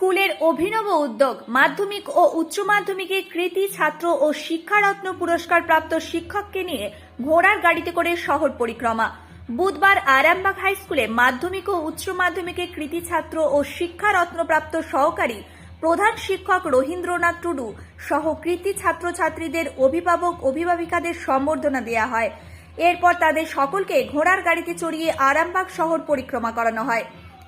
স্কুলের অভিনব উদ্যোগ, মাধ্যমিক ও উচ্চ মাধ্যমিকে কৃতি, ছাত্র ও শিক্ষারত্ন পুরস্কার প্রাপ্ত শিক্ষককে নিয়ে ঘোড়ার গাড়িতে করে শহর পরিক্রমা। বুধবার আরামবাগ হাই স্কুলে মাধ্যমিক ও উচ্চ মাধ্যমিকে কৃতি, ছাত্র ও শিক্ষারত্নপ্রাপ্ত সহকারী প্রধান শিক্ষক রবীন্দ্রনাথ টুডু সহ কৃতি, ছাত্রছাত্রীদের অভিভাবক, অভিভাবিকাদের সম্বর্ধনা দেওয়া হয়। এরপর তাদের সকলকে ঘোড়ার গাড়িতে চড়িয়ে আরামবাগ শহর পরিক্রমা করানো হয়।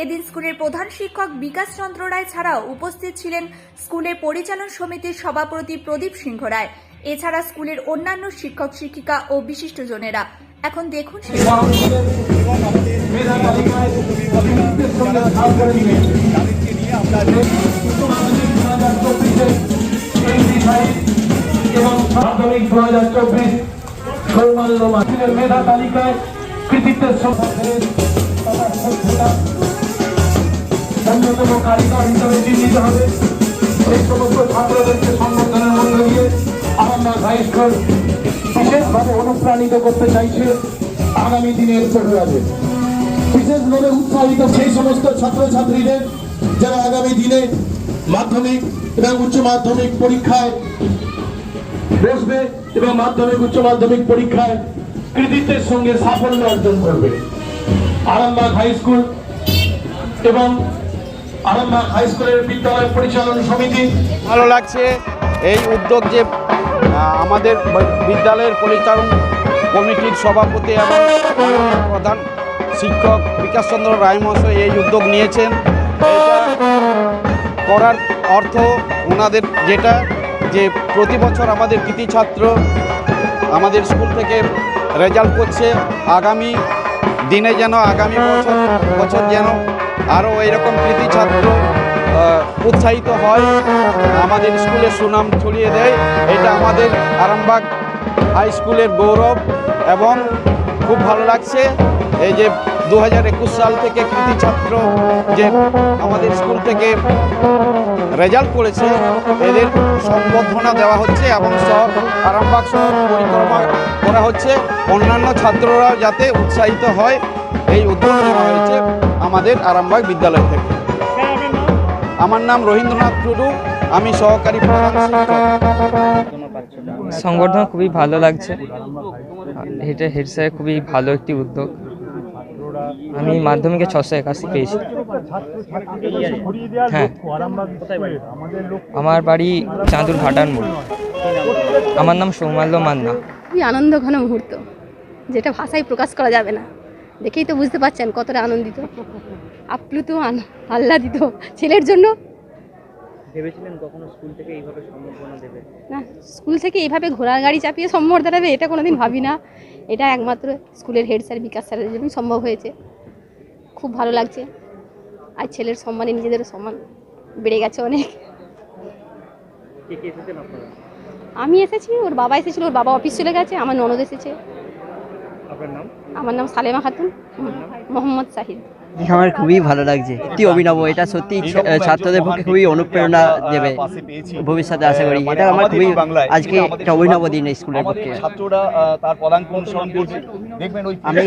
এদিন স্কুলের প্রধান শিক্ষক বিকাশ চন্দ্র রায় ছাড়াও উপস্থিত ছিলেন স্কুলের পরিচালন সমিতির সভাপতি প্রদীপ সিংহ রায়। এছাড়া স্কুলের অন্যান্য শিক্ষক, শিক্ষিকা ও বিশিষ্টজনেরা। এখন দেখুন মেধা তালিকায় কৃতিত্বের অন্যতম কারিগর হিসেবে চিহ্নিত হবে। সেই সমস্ত ছাত্রদেরকে সম্বর্ধনের মধ্য দিয়ে আরামবাগ হাই স্কুল বিশেষভাবে অনুপ্রাণিত করতে চাইছে আগামী দিনের পড়ুয়াদের বিশেষভাবে উৎসাহিত সেই সমস্ত ছাত্রছাত্রীদের যারা আগামী দিনে মাধ্যমিক এবং উচ্চ মাধ্যমিক পরীক্ষায় বসবে এবং মাধ্যমিক, উচ্চ মাধ্যমিক পরীক্ষায় কৃতিত্বের সঙ্গে সাফল্য অর্জন করবে। আরামবাগ হাই স্কুল এবং হাই স্কুলের পরিচালন সমিতি। ভালো লাগছে। এই উদ্যোগ যে আমাদের বিদ্যালয়ের পরিচালন কমিটির সভাপতি এবং প্রধান শিক্ষক বিকাশচন্দ্র রায় মহাশয় এই উদ্যোগ নিয়েছেন। করার অর্থ ওনাদের যেটা, যে প্রতি বছর আমাদের কৃতি ছাত্র আমাদের স্কুল থেকে রেজাল্ট করছে। আগামী দিনে যেন, আগামী বছর বছর যেন আরও এইরকম কৃতি ছাত্র উৎসাহিত হয়, আমাদের স্কুলে সুনাম ছড়িয়ে দেয়। এটা আমাদের আরামবাগ হাই স্কুলের গৌরব এবং খুব ভালো লাগছে। এই যে দু হাজার একুশ সাল থেকে কৃতি ছাত্র যে আমাদের স্কুল থেকে রেজাল্ট করেছে, এদের সম্বর্ধনা দেওয়া হচ্ছে এবং শহর, আরামবাগ শহর পরিক্রমা করা হচ্ছে। অন্যান্য ছাত্ররাও যাতে উৎসাহিত হয়, এই নেওয়া হয়েছে। আমাদের আরামবাগ বিদ্যালয় থেকে। আমার নাম রবীন্দ্রনাথ টুডু আমি সহকারী প্রধান সংগঠন খুবই ভালো লাগছে। এটা হেড স্যার খুবই ভালো একটি উদ্যোগ। আমি মাধ্যমিকে ছশো একাশি পেয়েছি। হ্যাঁ। আমার বাড়ি চাঁদুর ভাটার মোড়। আমার নাম সৌমাল্য মান্না। খুবই আনন্দ ঘন মুহূর্ত যেটা ভাষায় প্রকাশ করা যাবে না। দেখেই তো বুঝতে পারছেন কতটা আনন্দিত। আপ্লুত আন- আহ্লাদিত। ছেলের জন্য? ভেবেছিলেন কখনো স্কুল থেকে এইভাবে সম্বর্ধনা দেবে? না স্কুল থেকে এইভাবে ঘোড়ার গাড়ি চাপিয়ে সম্বর্ধনা দেবে এটা কোনোদিন ভাবি না। এটা একমাত্র স্কুলের হেড স্যার বিকাশ স্যারের জন্যই সম্ভব হয়েছে। খুব ভালো লাগছে। আর ছেলের সম্মানে নিজেদেরও সম্মান বেড়ে গেছে অনেক। আমি এসেছি ওর বাবা এসেছিল ওর বাবা অফিস চলে গেছে আমার ননদ এসেছে। আপনার নাম? আমার নাম সালেমা খাতুন মোহাম্মদ শাহিদ আমার খুবই ভালো লাগছে। কি অভিনব এটা সত্যি ছাত্রদের পক্ষে খুবই অনুপ্রেরণা দেবে। ভবিষ্যতে আশা করি। এটা আমার খুবই আজকে একটা অভিনব দিন এই স্কুলের পক্ষে। আমি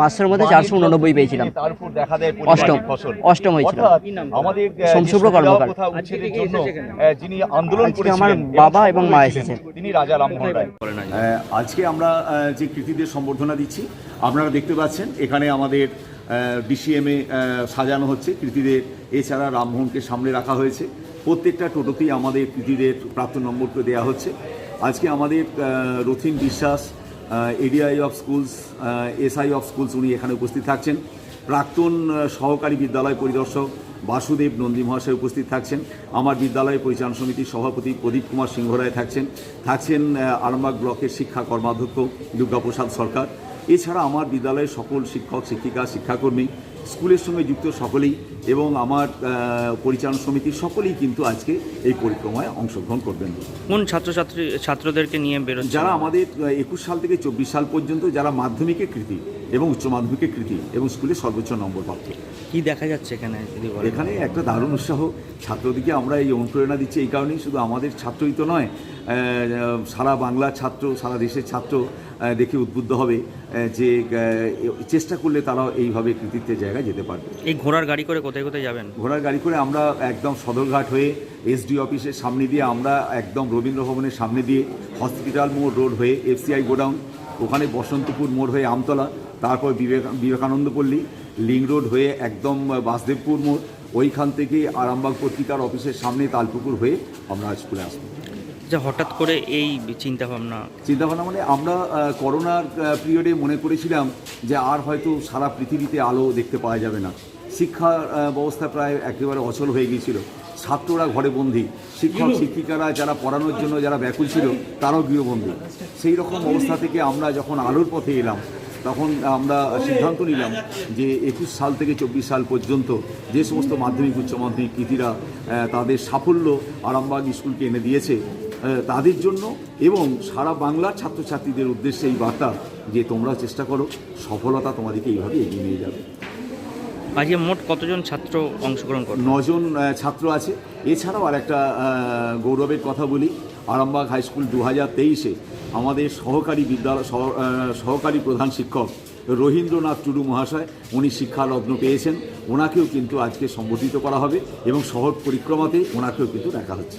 পাঁচশোর মধ্যে চারশো উননব্বই পেয়েছিলাম। অষ্টম। অষ্টম হয়েছিল সোমশুভ্র কর্মকার। আজকে আমার বাবা এবং মা এসেছে। তিনি রাজা রামমোহন রায়। আহ, আজকে আমরা যে কৃতিদের সম্বর্ধনা দিচ্ছি আপনারা দেখতে পাচ্ছেন এখানে আমাদের ডিসিএমে সাজানো হচ্ছে। কৃতিদের, এছাড়া রামমোহনকে সামনে রাখা হয়েছে। প্রত্যেকটা টোটোতেই আমাদের কৃতিদের প্রাপ্ত নম্বরকে দেওয়া হচ্ছে। আজকে আমাদের Rathin Biswas ADI of schools SI of schools উনি এখানে উপস্থিত থাকছেন। প্রাক্তন সহকারী বিদ্যালয় পরিদর্শক বাসুদেব নন্দী মহাশয় উপস্থিত থাকছেন। আমার বিদ্যালয় পরিচালন সমিতির সভাপতি প্রদীপ কুমার সিংহ রায় থাকছেন থাকছেন আরামবাগ ব্লকের শিক্ষা কর্মাধ্যক্ষ দুর্গাপ্রসাদ সরকার। এছাড়া আমার বিদ্যালয়ের সকল শিক্ষক শিক্ষিকা শিক্ষাকর্মী স্কুলের সঙ্গে যুক্ত সকলেই এবং আমার পরিচালন সমিতির সকলেই কিন্তু আজকে এই পরিক্রমায় অংশগ্রহণ করবেন। কোন ছাত্রছাত্রী ছাত্রদেরকে নিয়ে বেরো যারা আমাদের একুশ সাল থেকে চব্বিশ সাল পর্যন্ত যারা মাধ্যমিকে কৃতি এবং উচ্চ মাধ্যমিকে কৃতি এবং স্কুলে সর্বোচ্চ নম্বর প্রাপ্ত। কি দেখা যাচ্ছে এখানে যদি এখানে একটা দারুণ উৎসাহ। ছাত্রদিকে আমরা এই অনুপ্রেরণা দিচ্ছি এই কারণেই শুধু আমাদের ছাত্রই তো নয় সারা বাংলার ছাত্র সারা দেশের ছাত্র দেখে উদ্বুদ্ধ হবে যে চেষ্টা করলে তারাও এইভাবে কৃতিত্বের জায়গায় যেতে পারবে। এই ঘোড়ার গাড়ি করে কোথায় কোথায় যাবেন? ঘোড়ার গাড়ি করে আমরা একদম সদরঘাট হয়ে এসডি অফিসের সামনে দিয়ে আমরা একদম রবীন্দ্র ভবনের সামনে দিয়ে হসপিটাল মোড় রোড হয়ে এফসিআই গোডাউন ওখানে বসন্তপুর মোড় হয়ে আমতলা তারপর বিবেক বিবেকানন্দ পল্লী লিং রোড হয়ে একদম বাসদেবপুর মোড় ওইখান থেকে আরামবাগ পত্রিকার অফিসের সামনে তালপুকুর হয়ে আমরা স্কুলে আসব। যে হঠাৎ করে এই চিন্তা ভাবনা চিন্তাভাবনা মানে আমরা করোনার পিরিয়ডে মনে করেছিলাম যে আর হয়তো সারা পৃথিবীতে আলো দেখতে পাওয়া যাবে না। শিক্ষা ব্যবস্থা প্রায় একেবারে অচল হয়ে গিয়েছিল। ছাত্ররা ঘরে বন্দি শিক্ষক শিক্ষিকারা যারা পড়ানোর জন্য যারা ব্যাকুল ছিল তারাও গৃহবন্দী। সেই রকম অবস্থা থেকে আমরা যখন আলোর পথে এলাম তখন আমরা সিদ্ধান্ত নিলাম যে একুশ সাল থেকে চব্বিশ সাল পর্যন্ত যে সমস্ত মাধ্যমিক, উচ্চ মাধ্যমিক কৃতিরা তাদের সাফল্য আরামবাগ স্কুলকে এনে দিয়েছে তাদের জন্য এবং সারা বাংলার ছাত্রছাত্রীদের উদ্দেশ্যে এই বার্তা যে তোমরা চেষ্টা করো, সফলতা তোমাদেরকে এইভাবে এগিয়ে নিয়ে যাবে। আজকে মোট কতজন ছাত্র অংশগ্রহণ করবে নজন ছাত্র আছে। এছাড়াও আর একটা গৌরবের কথা বলি। আরামবাগ হাই স্কুল দু হাজার তেইশে আমাদের সহকারী বিদ্যালয়, সহ- সহকারী প্রধান শিক্ষক রবীন্দ্রনাথ টুডু মহাশয়, উনি শিক্ষারত্ন পেয়েছেন। ওনাকেও কিন্তু আজকে সম্বোধিত করা হবে এবং শহর পরিক্রমাতে ওনাকেও কিন্তু দেখা হচ্ছে।